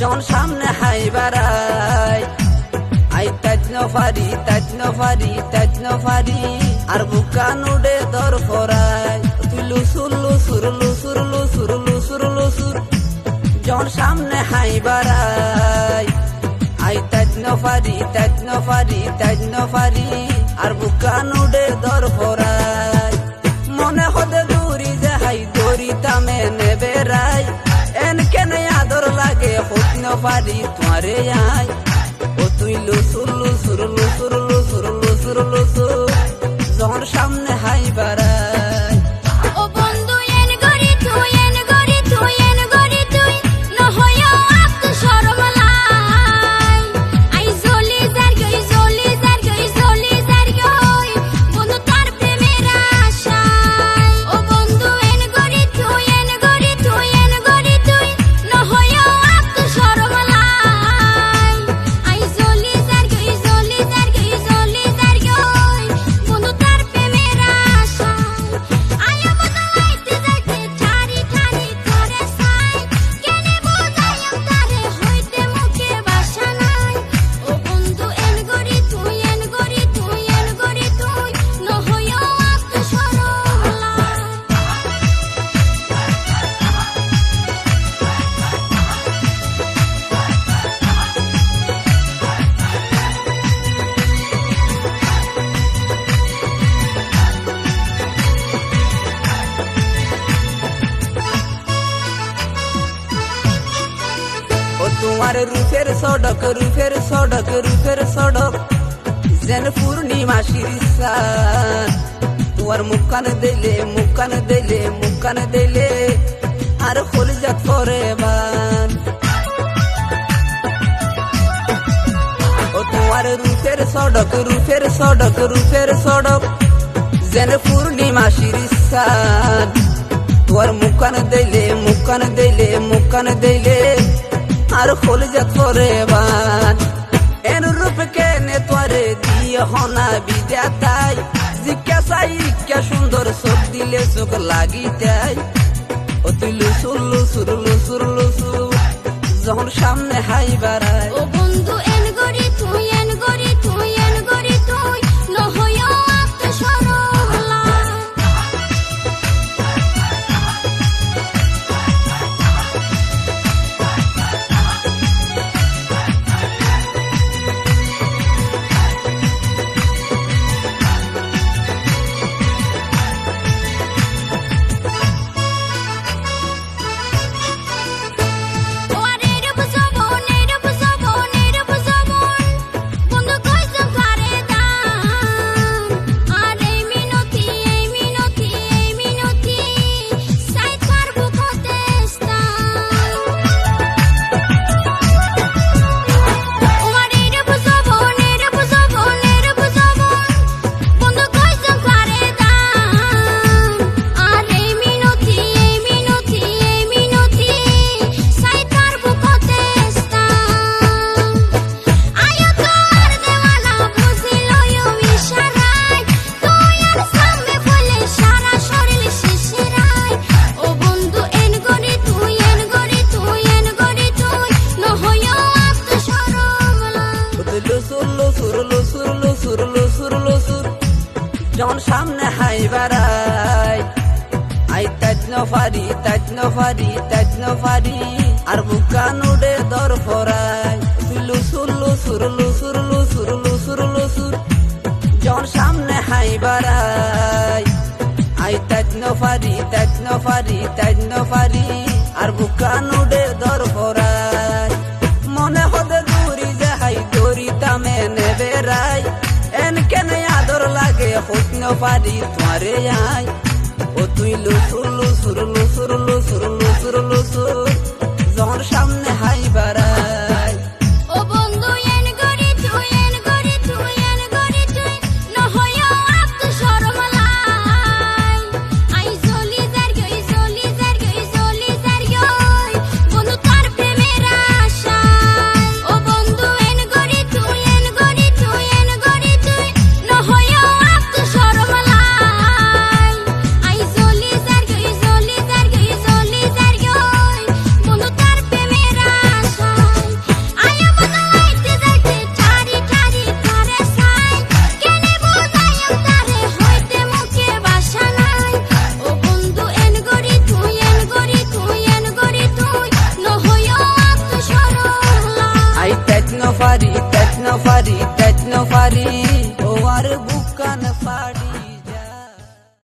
যখন সামনে হাই বাড়াই আই তাজ নফারি তাজ নফারি তাজ নফারি আর বুকা নুডে দর ফরাই তুই লুসুর লুসুর লুসুর লুসুর লুসুর লুসুর যখন সামনে হাই বাড়াই আই তাজ নফারি তাজ নফারি তাজ নফারি আর বুকা নুডে দর ফরাই মনে হতে দূরি যাহাই দড়ি তামে নেবে রাই এন কেন আদর লাগে, হত নফারি তোমারে আই তোমার রূপের সড়ক রূপের সড়ক রূপের সড়ক। যেন পূর্ণিমা শিরিসান তোমার মুখান দিলে মুখান দিলে মুখান দিলে আর হলিজাত পরে বান ও তোমার রূপের সড়ক রূপের সড়ক রূপের সড়ক। যেন পূর্ণিমা শিরিসান তোর মুখান দিলে মুখান দিলে মুখান দিলে আর যা তোরে বান। এন রূপ কে নে তোরে দিয়ে হনা বিদ্যা তাই জিজ্ঞাসাই কে সুন্দর চোখ দিলে চোখ লাগি তাই ও তুই লুসুর লুসুর লুসুর লুসুর যখন সামনে হাই বাড়ায় যখন সামনে হাই বাড়াই আই তাজ নফারি তাজ নফারি তাজ নফারি আর বুকা নুডে দর ফরাই তুই লুসুর লুসুর লুসুর লুসুর লুসুর লুসুর যখন সামনে হাই বাড়াই আই তাজ নফারি তাজ নফারি তাজ নফারি আর বুকা নুডে দর ফরাই মনে হতে দূরি যাহাই দড়ি তামে নেবে লাগে না পারি তোমারে আই ও তুই লুসুর লুসুর লুসুর লুসুর লুসুর লুসুর যখন সামনে